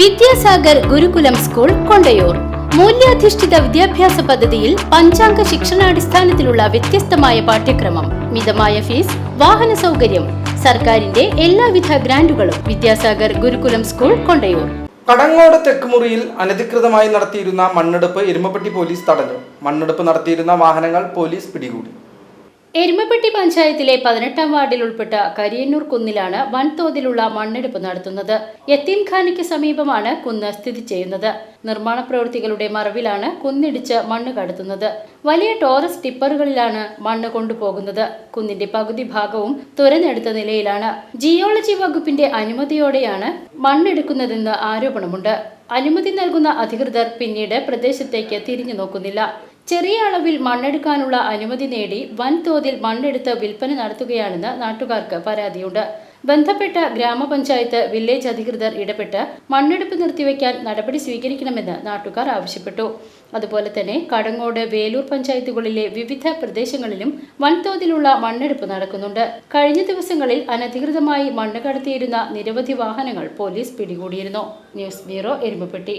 Vidyasagar Gurukulam school Kondayur. മൂല്യാധിഷ്ഠിത വിദ്യാഭ്യാസ പദ്ധതിയിൽ പഞ്ചാംഗ ശിക്ഷണാടിസ്ഥാനത്തിലുള്ള വ്യത്യസ്തമായ പാഠ്യക്രമം. മിതമായ ഫീസ് വാഹന സൗകര്യം സർക്കാരിന്റെ എല്ലാവിധ ഗ്രാന്റുകളും വിദ്യാസാഗർ ഗുരുകുലം സ്കൂൾ കൊണ്ടയൂർ. കടങ്ങോട് തെക്കുമുറിയിൽ അനധികൃതമായി നടത്തിയിരുന്ന മണ്ണെടുപ്പ് എരുമപ്പെട്ടി പോലീസ് തടഞ്ഞു. മണ്ണെടുപ്പ് നടത്തിയിരുന്ന വാഹനങ്ങൾ പോലീസ് പിടികൂടി. എരുമപ്പെട്ടി പഞ്ചായത്തിലെ പതിനെട്ടാം വാർഡിൽ ഉൾപ്പെട്ട കരിയന്നൂർ കുന്നിലാണ് വൻതോതിലുള്ള മണ്ണെടുപ്പ് നടത്തുന്നത്. യത്തീംഖാനയ്ക്ക് സമീപമാണ് കുന്ന് സ്ഥിതി ചെയ്യുന്നത്. നിർമ്മാണ പ്രവൃത്തികളുടെ മറവിലാണ് കുന്നിടിച്ച് മണ്ണ് കടത്തുന്നത്. വലിയ ടോറസ് ടിപ്പറുകളിലാണ് മണ്ണ് കൊണ്ടുപോകുന്നത്. കുന്നിന്റെ പകുതി ഭാഗവും തുരന്നെടുത്ത നിലയിലാണ്. ജിയോളജി വകുപ്പിന്റെ അനുമതിയോടെയാണ് മണ്ണെടുക്കുന്നതെന്ന് ആരോപണമുണ്ട്. അനുമതി നൽകുന്ന അധികൃതർ പിന്നീട് പ്രദേശത്തേക്ക് തിരിഞ്ഞു നോക്കുന്നില്ല ചെറിയ അളവിൽ മണ്ണെടുക്കാനുള്ള അനുമതി നേടി വൻതോതിൽ മണ്ണെടുത്ത് വിൽപ്പന നടത്തുകയാണെന്ന് നാട്ടുകാർക്ക് പരാതിയുണ്ട്. ബന്ധപ്പെട്ട ഗ്രാമപഞ്ചായത്ത് വില്ലേജ് അധികൃതർ ഇടപെട്ട് മണ്ണെടുപ്പ് നിർത്തിവെക്കാൻ നടപടി സ്വീകരിക്കണമെന്ന് നാട്ടുകാർ ആവശ്യപ്പെട്ടു. അതുപോലെ തന്നെ കടങ്ങോട് വേലൂർ പഞ്ചായത്തുകളിലെ വിവിധ പ്രദേശങ്ങളിലും വൻതോതിലുള്ള മണ്ണെടുപ്പ് നടക്കുന്നുണ്ട്. കഴിഞ്ഞ ദിവസങ്ങളിൽ അനധികൃതമായി മണ്ണ് കടത്തിയിരുന്ന നിരവധി വാഹനങ്ങൾ പോലീസ് പിടികൂടിയിരുന്നു. News bureau Erumapetty.